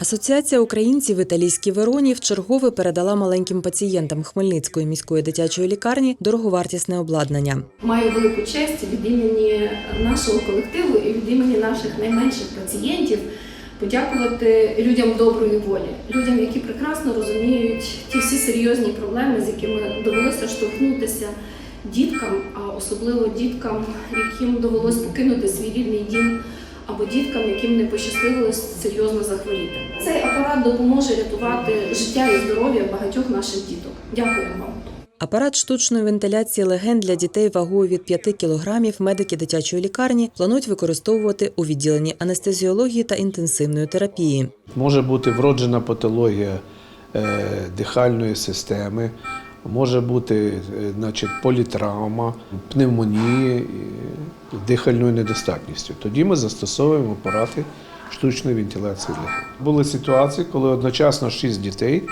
Асоціація українців в італійській Вероні вчергове передала маленьким пацієнтам Хмельницької міської дитячої лікарні дороговартісне обладнання. Маю велику честь від імені нашого колективу і від імені наших найменших пацієнтів подякувати людям доброї волі, людям, які прекрасно розуміють ті всі серйозні проблеми, з якими довелося штовхнутися діткам, а особливо діткам, яким довелось покинути свій рідний дім. Або діткам, яким не пощасливилось серйозно захворіти. Цей апарат допоможе рятувати життя і здоров'я багатьох наших діток. Дякую вам. Апарат штучної вентиляції легень для дітей вагою від 5 кілограмів медики дитячої лікарні планують використовувати у відділенні анестезіології та інтенсивної терапії. Може бути вроджена патологія е, дихальної системи, може бути е, значить, політравма, пневмонії, е, дихальною недостатністю. Тоді ми застосовуємо апарати штучної вентиляції легень. Були ситуації, коли одночасно 6 дітей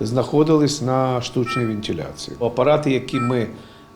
знаходились на штучній вентиляції. Апарати, які ми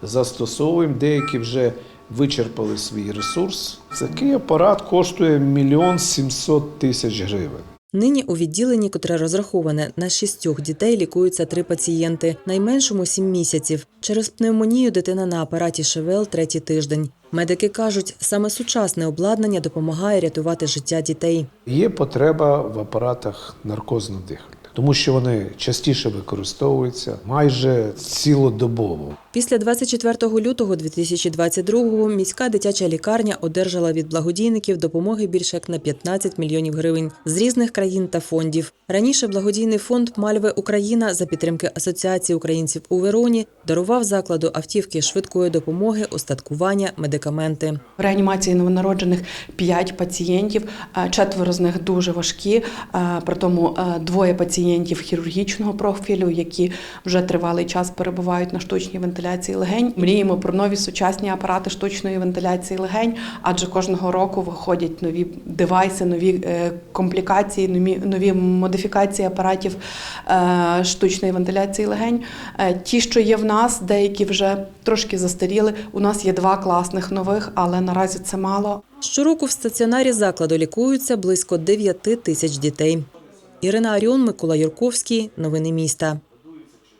застосовуємо, деякі вже вичерпали свій ресурс. Такий апарат коштує мільйон сімсот тисяч гривень. Нині у відділенні, котре розраховане на шістьох дітей, лікуються три пацієнти, найменшому сім місяців. Через пневмонію дитина на апараті ШВЛ третій тиждень. Медики кажуть, саме сучасне обладнання допомагає рятувати життя дітей. Є потреба в апаратах наркозного дихання, тому що вони частіше використовуються майже цілодобово. Після 24 лютого 2022-го міська дитяча лікарня одержала від благодійників допомоги більше як на 15 мільйонів гривень з різних країн та фондів. Раніше благодійний фонд Мальве Україна за підтримки Асоціації українців у Вероні дарував закладу автівки швидкої допомоги, устаткування, медикаменти. В реанімації новонароджених 5 пацієнтів, четверо з них дуже важкі. При тому двоє пацієнтів хірургічного профілю, які вже тривалий час перебувають на штучній вентиляції легень. Мріємо про нові сучасні апарати штучної вентиляції легень, адже кожного року виходять нові девайси, нові е, комплікації, нові модифікації апаратів е, штучної вентиляції легень. Е, Ті, що є в нас, деякі вже трошки застаріли. У нас є два класних нових, але наразі це мало. Щороку в стаціонарі закладу лікуються близько 9 тисяч дітей. Ірина Аріон, Микола Юрковський. Новини міста.